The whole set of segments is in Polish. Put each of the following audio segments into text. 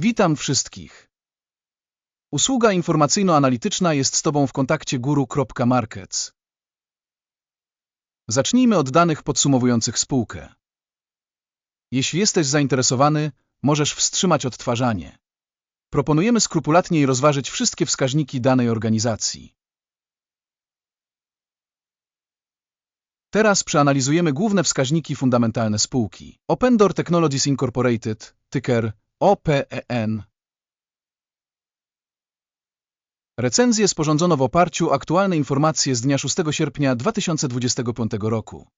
Witam wszystkich. Usługa informacyjno-analityczna jest z Tobą w kontakcie guru.markets. Zacznijmy od danych podsumowujących spółkę. Jeśli jesteś zainteresowany, możesz wstrzymać odtwarzanie. Proponujemy skrupulatnie rozważyć wszystkie wskaźniki danej organizacji. Teraz przeanalizujemy główne wskaźniki fundamentalne spółki. Open Door Technologies Incorporated, ticker OPEN. Recenzję sporządzono w oparciu o aktualne informacje z dnia 6 sierpnia 2025 roku.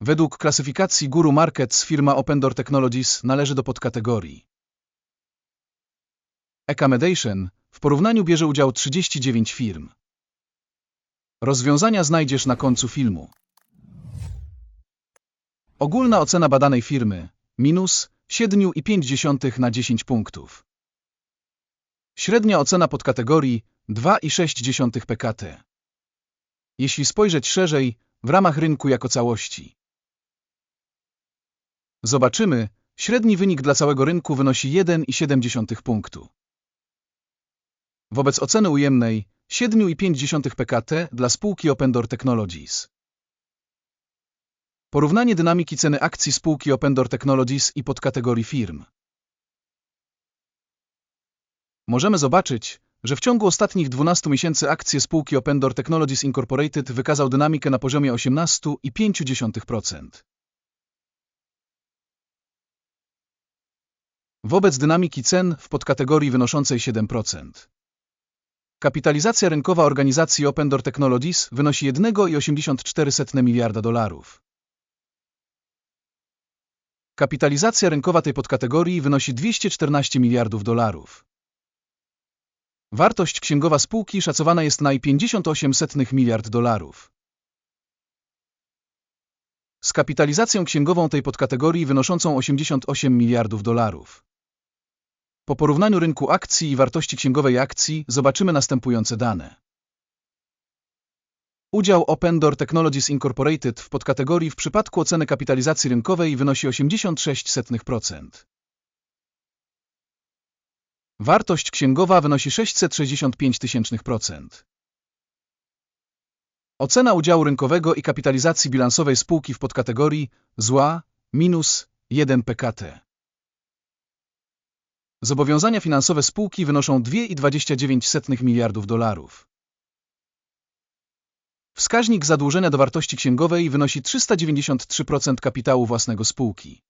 Według klasyfikacji Guru Markets firma Open Door Technologies należy do podkategorii Accommodation w porównaniu bierze udział 39 firm. Rozwiązania znajdziesz na końcu filmu. Ogólna ocena badanej firmy minus 7,5 na 10 punktów. Średnia ocena podkategorii 2,6 PKT. Jeśli spojrzeć szerzej, w ramach rynku jako całości. Zobaczymy, średni wynik dla całego rynku wynosi 1,7 punktu. Wobec oceny ujemnej 7,5 PKT dla spółki Open Door Technologies. Porównanie dynamiki ceny akcji spółki Open Door Technologies i podkategorii firm. Możemy zobaczyć, że w ciągu ostatnich 12 miesięcy akcje spółki Open Door Technologies Incorporated wykazał dynamikę na poziomie 18,5%. Wobec dynamiki cen w podkategorii wynoszącej 7%. Kapitalizacja rynkowa organizacji Open Door Technologies wynosi 1,84 miliarda dolarów. Kapitalizacja rynkowa tej podkategorii wynosi 214 miliardów dolarów. Wartość księgowa spółki szacowana jest na 58 miliard dolarów. Z kapitalizacją księgową tej podkategorii wynoszącą 88 miliardów dolarów. Po porównaniu rynku akcji i wartości księgowej akcji zobaczymy następujące dane. Udział Open Door Technologies Incorporated w podkategorii w przypadku oceny kapitalizacji rynkowej wynosi 86%. Wartość księgowa wynosi 665%. Ocena udziału rynkowego i kapitalizacji bilansowej spółki w podkategorii zła minus 1 PKT. Zobowiązania finansowe spółki wynoszą 2,29 miliardów dolarów. Wskaźnik zadłużenia do wartości księgowej wynosi 393% kapitału własnego spółki.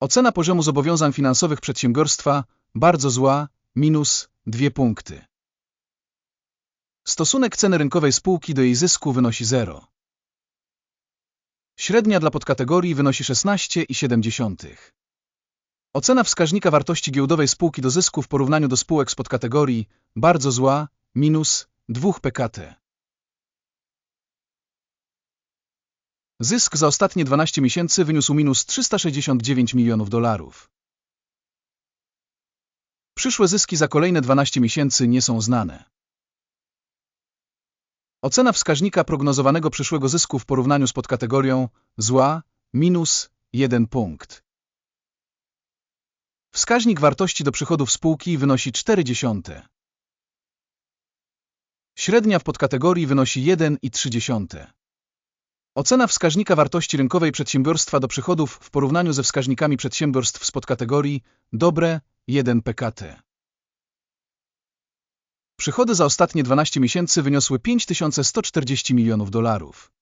Ocena poziomu zobowiązań finansowych przedsiębiorstwa bardzo zła, minus 2 punkty. Stosunek ceny rynkowej spółki do jej zysku wynosi 0. Średnia dla podkategorii wynosi 16,7. Ocena wskaźnika wartości giełdowej spółki do zysku w porównaniu do spółek z podkategorii bardzo zła, minus 2 PKT. Zysk za ostatnie 12 miesięcy wyniósł minus 369 milionów dolarów. Przyszłe zyski za kolejne 12 miesięcy nie są znane. Ocena wskaźnika prognozowanego przyszłego zysku w porównaniu z podkategorią zła minus 1 punkt. Wskaźnik wartości do przychodów spółki wynosi 0,4. Średnia w podkategorii wynosi 1,3. Ocena wskaźnika wartości rynkowej przedsiębiorstwa do przychodów w porównaniu ze wskaźnikami przedsiębiorstw z podkategorii dobre 1 PKT. Przychody za ostatnie 12 miesięcy wyniosły 5140 milionów dolarów.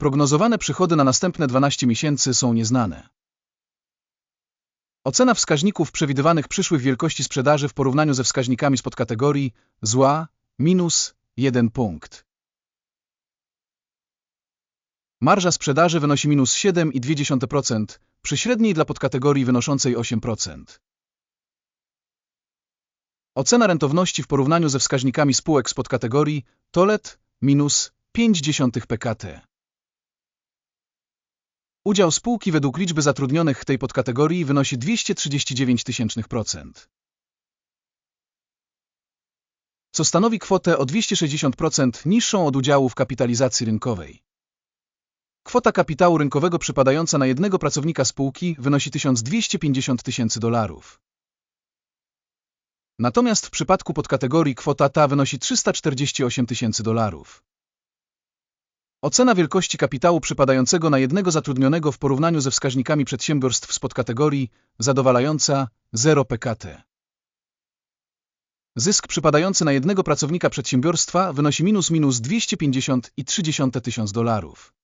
Prognozowane przychody na następne 12 miesięcy są nieznane. Ocena wskaźników przewidywanych przyszłych wielkości sprzedaży w porównaniu ze wskaźnikami z podkategorii zła minus 1 punkt. Marża sprzedaży wynosi minus 7,2% przy średniej dla podkategorii wynoszącej 8%. Ocena rentowności w porównaniu ze wskaźnikami spółek z podkategorii TOLET minus 0,5 PKT. Udział spółki według liczby zatrudnionych tej podkategorii wynosi 239%, co stanowi kwotę o 260% niższą od udziału w kapitalizacji rynkowej. Kwota kapitału rynkowego przypadająca na jednego pracownika spółki wynosi 1250 tysięcy dolarów. Natomiast w przypadku podkategorii kwota ta wynosi 348 tysięcy dolarów. Ocena wielkości kapitału przypadającego na jednego zatrudnionego w porównaniu ze wskaźnikami przedsiębiorstw z podkategorii zadowalająca 0 PKT. Zysk przypadający na jednego pracownika przedsiębiorstwa wynosi minus minus 250,3 tysiąc dolarów.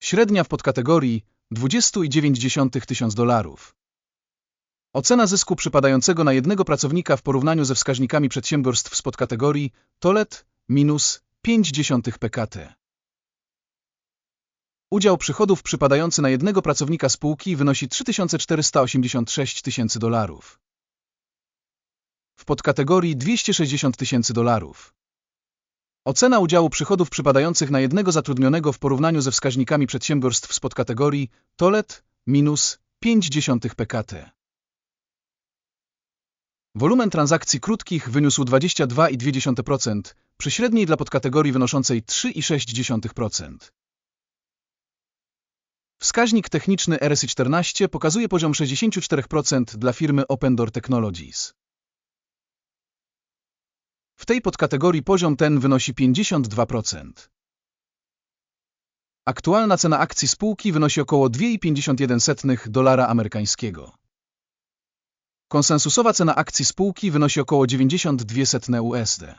Średnia w podkategorii 20,9 tysiąc dolarów. Ocena zysku przypadającego na jednego pracownika w porównaniu ze wskaźnikami przedsiębiorstw z podkategorii TOLET minus 0,5 PKT. Udział przychodów przypadający na jednego pracownika spółki wynosi 3486 tysięcy dolarów. W podkategorii 260 tysięcy dolarów. Ocena udziału przychodów przypadających na jednego zatrudnionego w porównaniu ze wskaźnikami przedsiębiorstw z podkategorii TOLET minus 0,5 PKT. Wolumen transakcji krótkich wyniósł 22,2% przy średniej dla podkategorii wynoszącej 3,6%. Wskaźnik techniczny RSI14 pokazuje poziom 64% dla firmy Open Door Technologies. W tej podkategorii poziom ten wynosi 52%. Aktualna cena akcji spółki wynosi około 2,51 dolara amerykańskiego. Konsensusowa cena akcji spółki wynosi około 92 USD.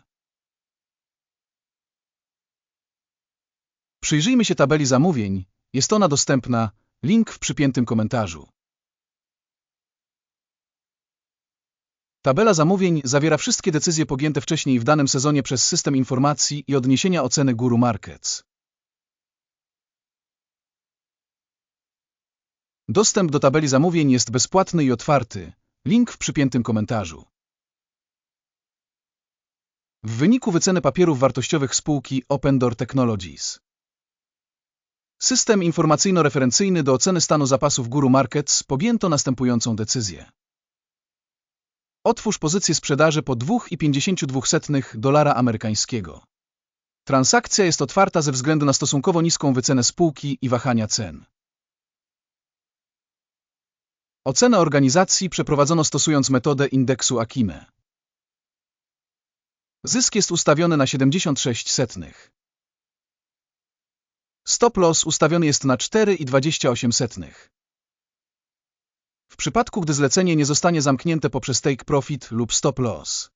Przyjrzyjmy się tabeli zamówień. Jest ona dostępna. Link w przypiętym komentarzu. Tabela zamówień zawiera wszystkie decyzje podjęte wcześniej w danym sezonie przez system informacji i odniesienia oceny Guru Markets. Dostęp do tabeli zamówień jest bezpłatny i otwarty. Link w przypiętym komentarzu. W wyniku wyceny papierów wartościowych spółki Open Door Technologies. System informacyjno-referencyjny do oceny stanu zapasów Guru Markets podjęto następującą decyzję. Otwórz pozycję sprzedaży po 2,52 dolara amerykańskiego. Transakcja jest otwarta ze względu na stosunkowo niską wycenę spółki i wahania cen. Ocenę organizacji przeprowadzono stosując metodę indeksu Akime. Zysk jest ustawiony na 76 setnych. Stop loss ustawiony jest na 4,28 setnych. W przypadku, gdy zlecenie nie zostanie zamknięte poprzez take profit lub stop loss.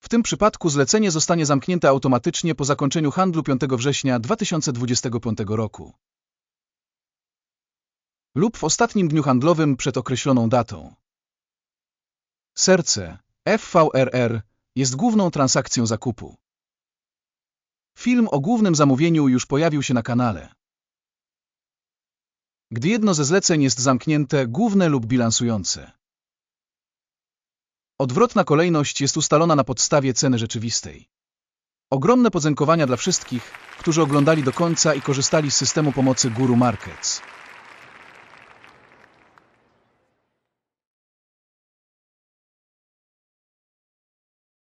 W tym przypadku zlecenie zostanie zamknięte automatycznie po zakończeniu handlu 5 września 2025 roku lub w ostatnim dniu handlowym przed określoną datą. Serce FVRR jest główną transakcją zakupu. Film o głównym zamówieniu już pojawił się na kanale. Gdy jedno ze zleceń jest zamknięte, główne lub bilansujące. Odwrotna kolejność jest ustalona na podstawie ceny rzeczywistej. Ogromne podziękowania dla wszystkich, którzy oglądali do końca i korzystali z systemu pomocy Guru Markets.